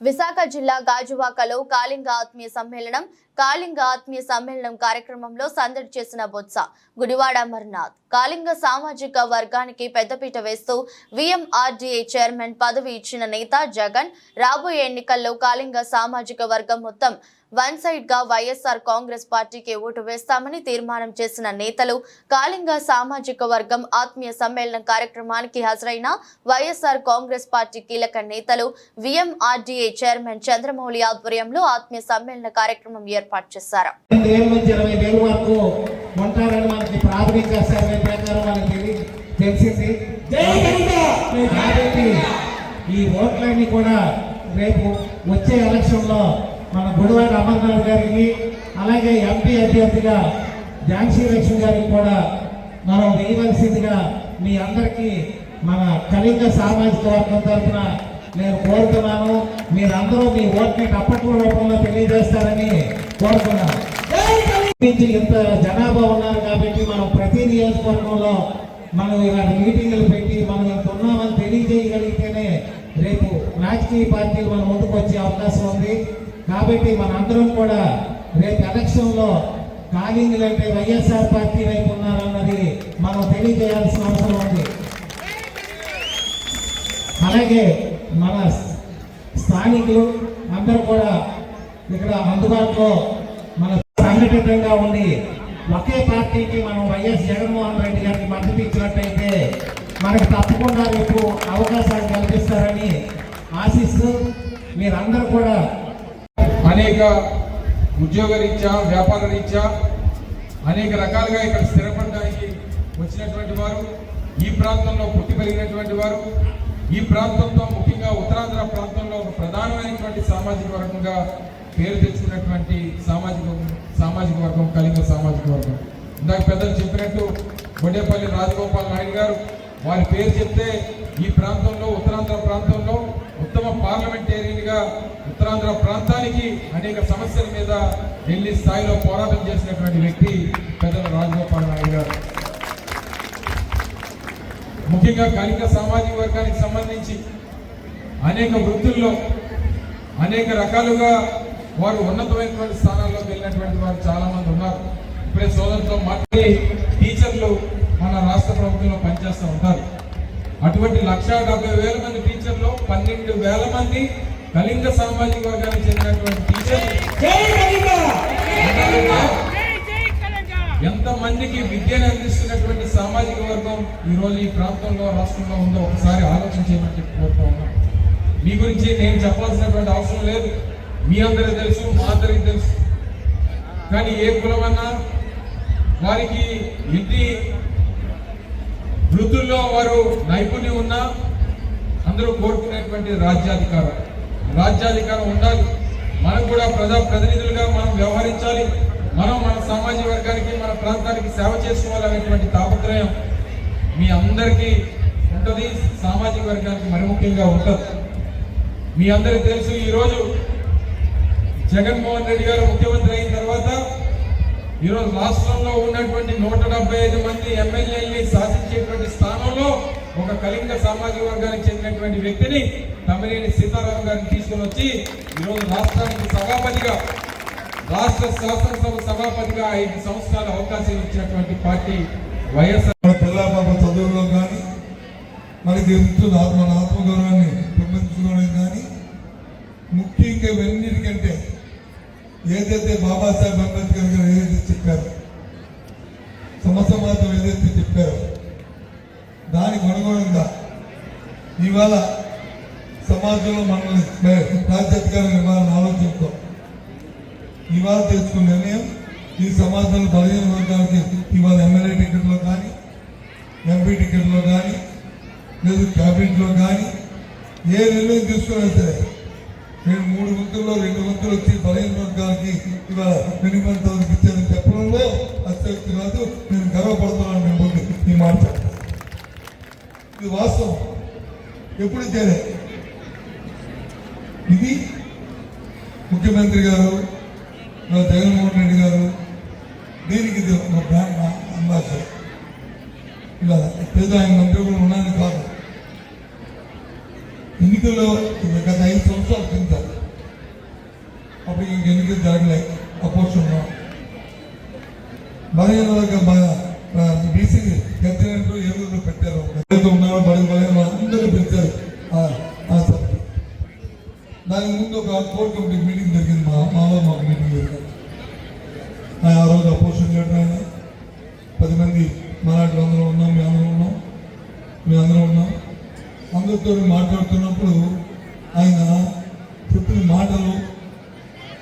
విశాఖ జిల్లా గాజువాకలో కాళింగ ఆత్మీయ సమ్మేళనం కాళింగ ఆత్మీయ సమ్మేళనం కార్యక్రమంలో సందడి చేసిన బొత్స. గుడివాడ అమర్నాథ్. కాళింగ సామాజిక వర్గానికి పెద్దపీట వేస్తూ విఎంఆర్డీఏ చైర్మన్ పదవి ఇచ్చిన నేత జగన్ రాబోయే ఎన్నికల్లో కాళింగ సామాజిక వర్గం మొత్తం వన్ సైడ్గా వైఎస్ఆర్ కాంగ్రెస్ పార్టీకి ఓటు వేస్తామని తీర్మానం చేసిన నేతలు కాళింగ సామాజిక వర్గం ఆత్మీయ సమ్మేళనం కార్యక్రమానికి హాజరైన వైఎస్ఆర్ కాంగ్రెస్ పార్టీ కీలక నేతలు విఎంఆర్డీఏ చైర్మన్ చంద్రమౌళి ఆధ్వర్యంలో ఆత్మీయ సమ్మేళన కార్యక్రమం ఏర్పాటు చేశారు. తెలిసింది కాబట్టి ఈ ఓట్లన్నీ కూడా రేపు వచ్చే ఎలక్షన్లో మన గుడివాడ అమర్నాథ్ గారికి అలాగే ఎంపీ అభ్యర్థిగా ఝాన్సీ లక్ష్మి గారికి కూడా మనం వేయవలసిందిగా మీ అందరికీ మన కళింగ సామాజిక వర్గం తరఫున నేను కోరుతున్నాను మీరందరూ మీ ఓట్ని అప్పట్ల రూపంలో తెలియజేస్తారని కోరుతున్నాను ఇంత జనాభా ఉన్నారు కాబట్టి మనం ప్రతి నియోజకవర్గంలో మనం ఇలాంటి మీటింగులు పెట్టి మనం ఇంత ఉన్నామని తెలియజేయగలిగితేనే రేపు రాజకీయ పార్టీలు మన ముందుకు వచ్చే అవకాశం ఉంది. కాబట్టి మనందరం కూడా రేపు ఎలక్షన్లో కాలింగులు అంటే వైఎస్ఆర్ పార్టీ వైపు ఉన్నారన్నది మనం తెలియజేయాల్సిన అవసరం ఉంది. అలాగే మన స్థానికులు అందరూ కూడా ఇక్కడ అందుబాటులో మన సంఘటితంగా ఉండి ఒకే పార్టీకి మనం వైఎస్ జగన్మోహన్ రెడ్డి గారికి మద్దతు ఇచ్చినట్టయితే మనకు తప్పకుండా రేపు అవకాశాలు కల్పిస్తారని ఆశిస్తూ మీరందరూ కూడా అనేక ఉద్యోగ రీత్యా వ్యాపార రీత్యా అనేక రకాలుగా ఇక్కడ స్థిరపడడానికి వచ్చినటువంటి వారు ఈ ప్రాంతంలో పుట్టి పెరిగినటువంటి వారు ఈ ప్రాంతంతో ముఖ్యంగా ఉత్తరాంధ్ర ప్రాంతంలో ఒక ప్రధానమైనటువంటి సామాజిక వర్గంగా పేరు తెచ్చుకున్నటువంటి సామాజిక సామాజిక వర్గం కలిగిన సామాజిక వర్గం. ఇందాక పెద్దలు చెప్పినట్టు గొడ్డేపల్లి రాజగోపాల్ నాయుడు గారు వారి పేరు చెప్తే ఈ ప్రాంతంలో ఉత్తరాంధ్ర ప్రాంతంలో ఉత్తమ పార్లమెంటేరియన్గా ఉత్తరాంధ్ర ప్రాంతానికి అనేక సమస్యల మీద ఢిల్లీ స్థాయిలో పోరాటం చేసినటువంటి వ్యక్తి పెద్దల రాజగోపాల్ నాయుడు గారు. ముఖ్యంగా కళింగ సామాజిక వర్గానికి సంబంధించి అనేక వృత్తుల్లో అనేక రకాలుగా వారు ఉన్నతమైనటువంటి స్థానాల్లోకి వెళ్ళినటువంటి వారు చాలా మంది ఉన్నారు. ఇప్పుడే సోదరుతో మాట్లాడి టీచర్లు మన రాష్ట్ర ప్రభుత్వంలో పనిచేస్తూ ఉంటారు. అటువంటి లక్షా డెబ్బై వేల మంది టీచర్లు పన్నెండు వేల మంది కళింగ సామాజిక వర్గానికి చెందినటువంటి టీచర్లు ఎంతమందికి విద్యను అందిస్తున్నటువంటి సామాజిక వర్గం ఈరోజు ఈ ప్రాంతంలో రాష్ట్రంలో ఉందో ఒకసారి ఆలోచన చేయమని చెప్పి కోరుతా ఉన్నాం. మీ గురించి నేను చెప్పాల్సినటువంటి అవసరం లేదు. మీ అందరికీ తెలుసు మా అందరికీ తెలుసు. కానీ ఏ కులమన్నా వారికి ఇంటి వృత్తుల్లో వారు నైపుణ్యం ఉన్నా అందరూ కోరుకునేటువంటి రాజ్యాధికారం. రాజ్యాధికారం ఉండాలి. మనం కూడా ప్రజా ప్రతినిధులుగా మనం వ్యవహరించాలి. మనం మన సామాజిక వర్గానికి మన ప్రాంతానికి సేవ చేసుకోవాలనేటువంటి తాపత్రయం మీ అందరికీ ఉంటుంది సామాజిక వర్గానికి మరి ముఖ్యంగా ఉంటుంది. మీ అందరికీ తెలుసు ఈరోజు జగన్మోహన్ రెడ్డి గారు ముఖ్యమంత్రి అయిన తర్వాత ఈరోజు రాష్ట్రంలో ఉన్నటువంటి నూట డెబ్బై ఐదు మంది ఎమ్మెల్యేలని శాసించేటువంటి స్థానంలో ఒక కళింగ సామాజిక వర్గానికి చెందినటువంటి వ్యక్తిని తమ్మినేని సీతారాం గారిని తీసుకుని వచ్చి ఈరోజు రాష్ట్రానికి సభాపతిగా రాష్ట్ర శాసనసభ సభాపతిగా ఐదు సంవత్సరాల అవకాశం ఇచ్చినటువంటి పార్టీ వైఎస్ఆర్ మన చదువులో కానీ మనకి తెలుస్తుంది ఆత్మ ఆత్మగౌరవాన్ని పెంపొందించుకోవడం కానీ ముఖ్యంగా ఇవన్నిటికంటే ఏదైతే బాబాసాహెబ్ అంబేద్కర్ గారు ఏదైతే చెప్పారో సమసమాజం ఏదైతే చెప్పారో దానికి అనుగుణంగా ఇవాళ సమాజంలో మనల్ని రాజ్యాధికారం ఇవ్వాలని ఆలోచించుకో ఇవాళ తెచ్చుకున్న నిర్ణయం ఈ సమాజంలో బలహీన వర్గాలకి ఇవాళ ఎమ్మెల్యే టికెట్లో కానీ ఎంపీ టికెట్లో కానీ లేదు క్యాబినెట్లో కానీ ఏ నిర్ణయం తీసుకున్నా సరే నేను మూడు వంతుల్లో రెండు వంతులు వచ్చి బలహీన వర్గాలకి ఇవాళ మినిమం థౌసండ్ ఇచ్చానని చెప్పడంలో అత్యక్తి కాదు. నేను గర్వపడుతున్నాను నేను ముందు ఈ మాట ఇది వాస్తవం. ఎప్పుడు చేరే ఇది ముఖ్యమంత్రి గారు జగన్మోహన్ రెడ్డి గారు. దీనికి ఇది ఒక బ్రాండ్ అంబాసిడర్. ఇలా పేద ఆయన మంత్రి కూడా ఉన్నది కాదు. ఎన్నికల్లో గత ఐదు సంవత్సరాలు తింటారు అప్పుడు ఇంక ఎన్నికలు జరగలే అపోర్చున్నాం మరి బీసీ గద్దె ఆ ఆ అపోజిషన్ ఆయన పది మంది మరాఠీలు అందరూ ఉన్నాం మేము అందరూ ఉన్నాం మేము అందరూ ఉన్నాం. అందరితో మాట్లాడుతున్నప్పుడు ఆయన చెప్పిన మాటలు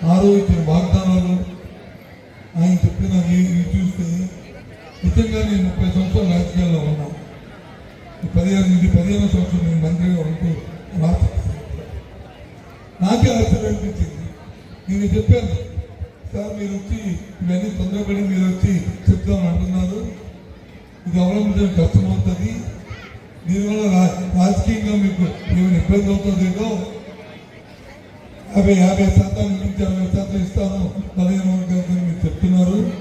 ఆ రోజు ఇచ్చిన వాగ్దానాలు ఆయన చెప్పిన ఇది చూస్తే నిజంగా నేను ముప్పై సంవత్సరాలు రాజకీయాల్లో ఉన్నాను పదిహేను ఇది పదిహేను సంవత్సరం నేను మంత్రిగా ఉంటూ రాష్ట్ర నాకే ఆశ్చర్యం అనిపించింది. నేను చెప్పాను మీరు వచ్చి ఇవన్నీ తొందరపడి మీరు వచ్చి చెప్తామని అంటున్నారు. ఇది అవలంబించడం కష్టమవుతుంది దీనివల్ల రాజకీయంగా మీకు ఏమైనా ఇబ్బంది అవుతుందేదో యాభై యాభై శాతం నుంచి అరవై శాతం ఇస్తాను. పదిహేను వర్గాలకు మీరు చెప్తున్నారు.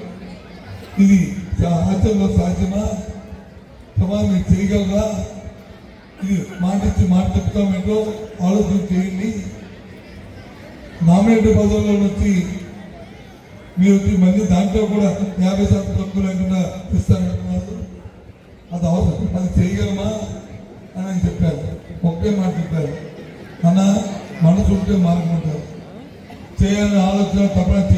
ఇది సా- ఆచరణలో సాధ్యమా సమాజం మీరు చేయగలరా? ఇది మాట ఇచ్చి మాట చెప్తామేంటో ఆలోచన చేయండి. నామినేటెడ్ పదవుల్లో వచ్చి మీరు వచ్చి మళ్ళీ దాంట్లో కూడా యాభై శాతం తక్కువ లేకుండా ఇస్తారంటున్నారు అది అవసరం. అది చేయగలమా అని ఆయన చెప్పారు. ఒకే మాట చెప్పారు. అన్న మనసు ఉంటే మార్గం ఉంటారు చేయాలని ఆలోచన తప్పన